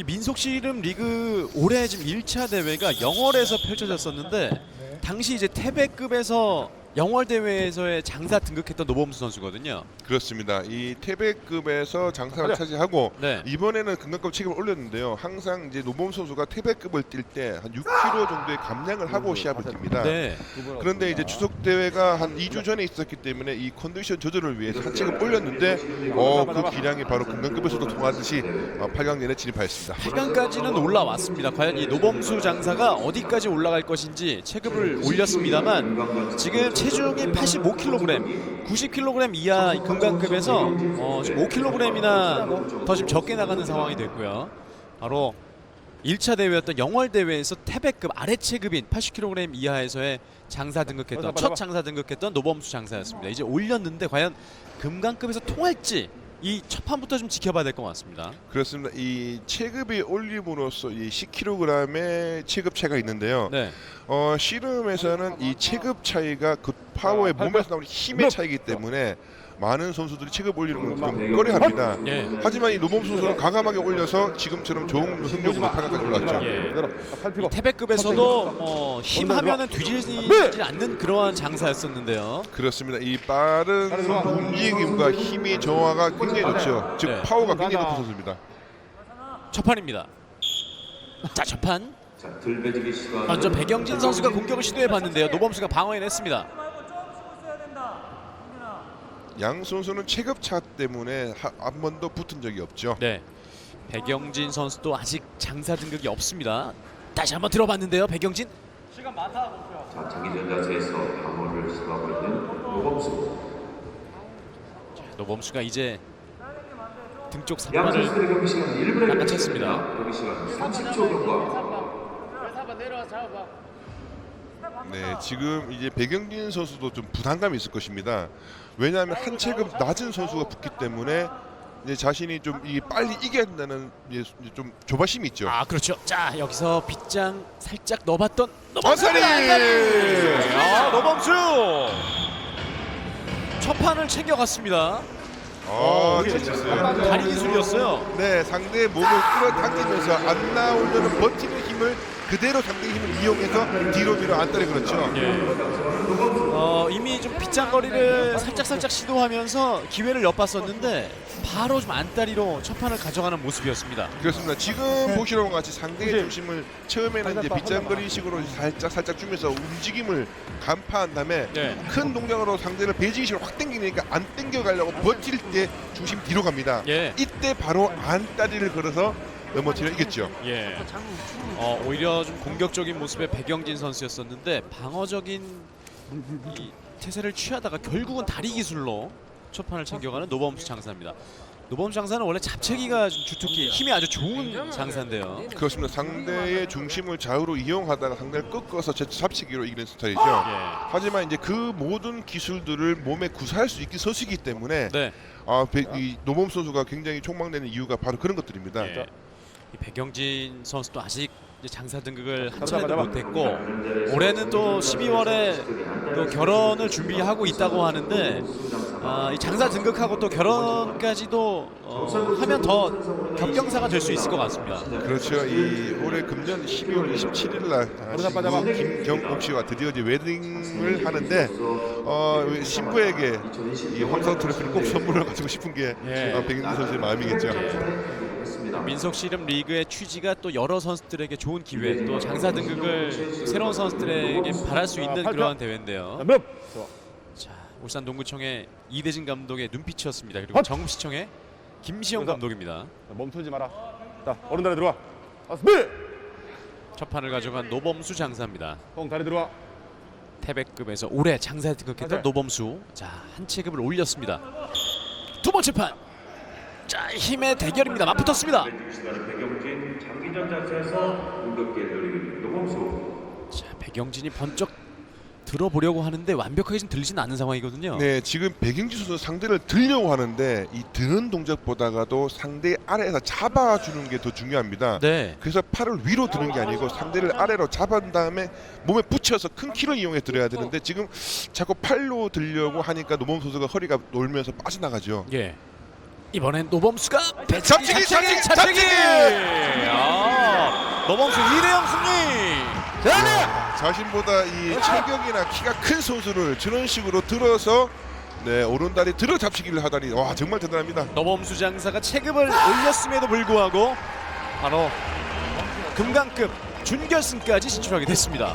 이 민속 씨름 리그 올해 지금 1차 대회가 영월에서 펼쳐졌었는데 당시 이제 태백급에서 영월 대회에서의 장사 등극했던 노범수 선수거든요. 그렇습니다. 이 태백급에서 장사를 차지하고 네. 이번에는 금강급 체급을 올렸는데요. 항상 이제 노범 선수가 태백급을 뛸 때 한 6kg 정도의 감량을 하고 시합을 뜁니다. 네. 그런데 이제 추석 대회가 한 2주 전에 있었기 때문에 이 컨디션 조절을 위해서 한 체급 올렸는데 어, 그 기량이 바로 금강급에서도 통하듯이 어, 8강전에 진입하였습니다. 8강까지는 올라왔습니다. 과연 이 노범수 장사가 어디까지 올라갈 것인지 체급을 올렸습니다만 지금 체중이 85kg, 90kg 이하 이 금강급에서 어, 지금 5kg이나 더 지금 적게 나가는 상황이 됐고요. 바로 1차 대회였던 영월 대회에서 태백급 아래 체급인 80kg 이하에서의 장사 등극했던 첫 장사 등극했던 노범수 장사였습니다. 이제 올렸는데 과연 금강급에서 통할지 이 첫 판부터 좀 지켜봐야 될 것 같습니다. 그렇습니다. 이 체급이 올림으로써 이 10kg의 체급 차이가 있는데요. 네. 어, 씨름에서는 이 체급 차이가 그 파워의 몸에서 나오는 힘의 차이기 때문에 많은 선수들이 체급 올리는 걸좀 꺼려합니다. 예. 하지만 이 노범 선수는 과감하게 올려서 지금처럼 좋은 승력으로 8강까지 올랐죠. 예. 태백급에서도 어, 힘하면은 뒤지지 않는 그러한 장사였었는데요. 그렇습니다. 이 빠른 움직임과 힘의 정화가 굉장히 좋죠. 즉 네. 파워가 굉장히 높은 선수입니다. 첫 판입니다. 자, 첫 판. 자, 들배지기 시간. 먼저 백영진 선수가 공격을 시도해 봤는데요. 노범수가 방어해냈습니다. 양 선수는 체급 차 때문에 한 번도 붙은 적이 없죠. 네. 백영진 선수도 아직 장사 등극이 없습니다. 다시 한번 들어봤는데요. 백영진. 자, 자기전 자세에서 방어를 시도하고 있는 노범수. 노범수가 이제 등쪽 양 상반을 선수들의 경기 시간 1분에 낚아챘습니다. 경기 시간 30초 경과. 네, 지금 이제 백영진 선수도 좀 부담감이 있을 것입니다. 왜냐하면 한 체급 낮은 선수가 붙기 때문에 이제 자신이 좀 이 빨리 이겨야 된다는 이제 좀 조바심이 있죠. 아 그렇죠. 자 여기서 빗장 살짝 넣어봤던 노범수. 아사리! 아 노범수. 첫 판을 챙겨갔습니다. 아, 재밌었어요. 다리 기술이었어요. 네, 상대의 몸을 끌어당기면서 안 나오려는 버티는 힘을 그대로 상대의 힘을 이용해서 뒤로 뒤로 안따리 그렇죠. 어, 이미 좀 빗장거리를 살짝 살짝 시도하면서 기회를 엿봤었는데 바로 좀 안다리로 첫 판을 가져가는 모습이었습니다. 그렇습니다. 지금 보시는 것 같이 상대의 중심을 처음에는 이제 빗장거리식으로 살짝 살짝 주면서 움직임을 간파한 다음에 네. 큰 동작으로 상대를 베이징식으로 확 당기니까 안 당겨가려고 버틸 때 중심 뒤로 갑니다. 예. 이때 바로 안다리를 걸어서 넘어뜨려 이겼죠. 예. 어, 오히려 좀 공격적인 모습의 백영진 선수였었는데 방어적인 이 태세를 취하다가 결국은 다리 기술로 첫 판을 챙겨가는 노범수 장사입니다. 노범수 장사는 원래 잡채기가 좀 주특기 힘이 아주 좋은 장사인데요. 그렇습니다. 상대의 중심을 좌우로 이용하다가 상대를 꺾어서 제 잡치기로 이기는 스타일이죠. 예. 하지만 이제 그 모든 기술들을 몸에 구사할 수 있기 서시기 때문에 네. 아, 배- 이 노범 선수가 굉장히 촉망되는 이유가 바로 그런 것들입니다. 예. 이 백영진 선수도 아직 이제 장사 등극을 한 차례도 잡아, 못했고 올해는 또 12월에 또 결혼을 준비하고 있다고 하는데 아, 이 장사 등극하고 또 결혼까지도 어, 하면 더 격경사가 될 수 있을 것 같습니다. 그렇죠. 이 올해 금년 12월 27일 날. 김경옥 씨와 드디어 이제 웨딩을 하는데 어, 신부에게 이 황사 트로피를 꼭 선물을 가지고 싶은 게 예. 어, 백영진 선수의 마음이겠죠. 민속 씨름 리그의 취지가 또 여러 선수들에게 좋은 기회, 또 장사 등극을 새로운 선수들에게 바랄 수 있는 그러한 대회인데요. 몇. 자, 울산 농구청의 이대진 감독의 눈빛이었습니다. 그리고 헛! 정읍시청의 김시영 감독입니다. 멈추지 마라. 자, 오른 다리 들어와. 배. 첫 판을 가져간 노범수 장사입니다. 형 다리 들어와. 태백급에서 올해 장사에 등극했던 맞아요. 노범수. 자, 한 체급을 올렸습니다. 두 번째 판. 자, 힘의 대결입니다. 맞붙었습니다. 자, 백영진이 번쩍 들어보려고 하는데 완벽하게 좀 들리진 않는 상황이거든요. 네, 지금 백영진 선수 상대를 들려고 하는데 이 드는 동작보다가도 상대 아래에서 잡아주는 게 더 중요합니다. 네. 그래서 팔을 위로 드는 게 아니고 상대를 아래로 잡은 다음에 몸에 붙여서 큰 키를 이용해 들어야 되는데 지금 자꾸 팔로 들려고 하니까 노범 선수가 허리가 놀면서 빠져나가죠. 예. 이번엔 노범수가 배치기, 잡치기, 잡치기, 잡치기! 아, 노범수 2대0 승리. 자신보다 이 체격이나 키가 큰 선수를 저런 식으로 들어서 네 오른다리 들어 잡히기를 하다니 와 정말 대단합니다. 노범수 장사가 체급을 올렸음에도 불구하고 바로 금강급 준결승까지 진출하게 됐습니다.